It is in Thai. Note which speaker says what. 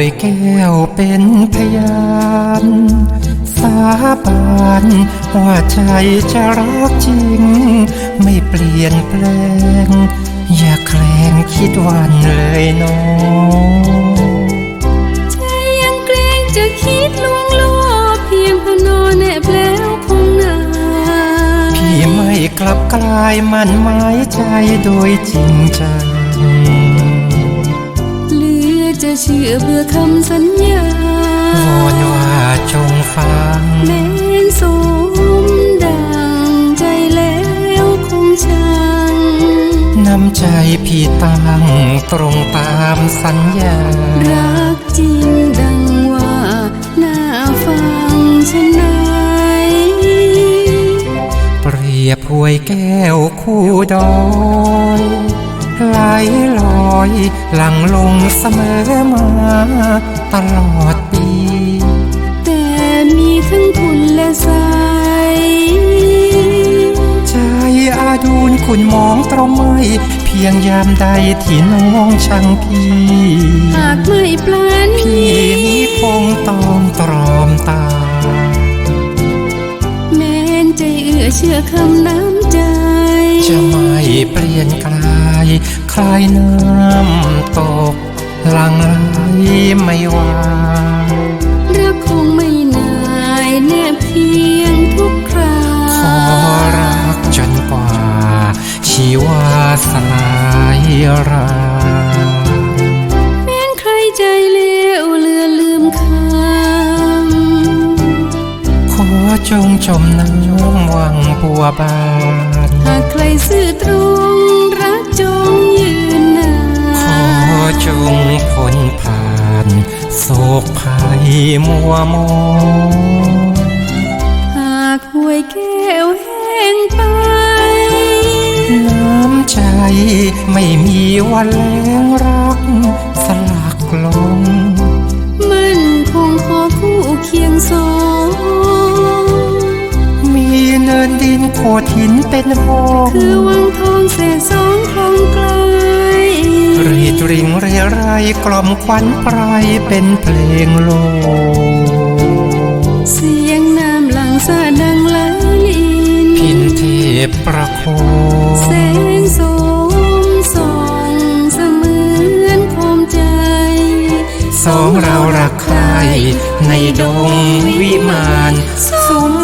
Speaker 1: เป็นพยานสาบานว่าใจจะรักจริง ไม่เปลี่ยนแปลง อย่าแคลงคิดหวันเลยน้อง
Speaker 2: ใจยังเกรงจะคิดลวงล่อเพียงพนอนแนบแล้วคงนาน
Speaker 1: พี่ไม่กลับกลายมันหมายใจโดยจริงจัง
Speaker 2: เหลือ จะเชื่อเพื่อคำสัญญาว
Speaker 1: อนว่าจงฟัง
Speaker 2: แม้นสมดังใจแล้วคงชัง
Speaker 1: น้ำใจพี่ตั้งตรงตามสัญญา
Speaker 2: รักจริงดังว่าน่าฟังชะไหน
Speaker 1: เปรียบหวยแก้วคู่ดอยไหลลอย หลังลงเสมอมาตลอดปี
Speaker 2: แต่มีทั้งคุณและใส
Speaker 1: ใจอาดูนคุณมองตรงไม่เพียงยามใดที่น้องช่างพี่
Speaker 2: หากไม่ปลาน
Speaker 1: พี่นี้คงต้องตรอมตา
Speaker 2: แม้นใจเอื้อเชื่อคำน้ำใจ
Speaker 1: จะม่ เปลี่ยนกลายคลายน้ำตกหลังไหลไม่วาง
Speaker 2: รักคงไม่นายแนบเพียงทุกครา
Speaker 1: ขอรักจนกว่า ชีวาสลายรา
Speaker 2: แม้นใครใจเลวเลือลืมคำ
Speaker 1: ขอจงจมน้ำวังบัวบาน
Speaker 2: หากใครซื่อตรงรักจงยืนนา
Speaker 1: ขอจงพ้นผ่านโศกภัยมัวมอง
Speaker 2: หากหวยแก้วแห้งไป
Speaker 1: น้ำใจไม่มีวันแรงรัก โขดหินเป็นห้อง
Speaker 2: คือวังทองเศษสองคลองไกล
Speaker 1: รีดริงเรไรกล่อมควันไพรเป็นเพลงโลง
Speaker 2: เสียงน้ำหลังสะดังไหลลิน
Speaker 1: พินเทพประโค
Speaker 2: แสงสมส่องเสมือนโคมใจ
Speaker 1: สองเรารักใครในดงวิมานสม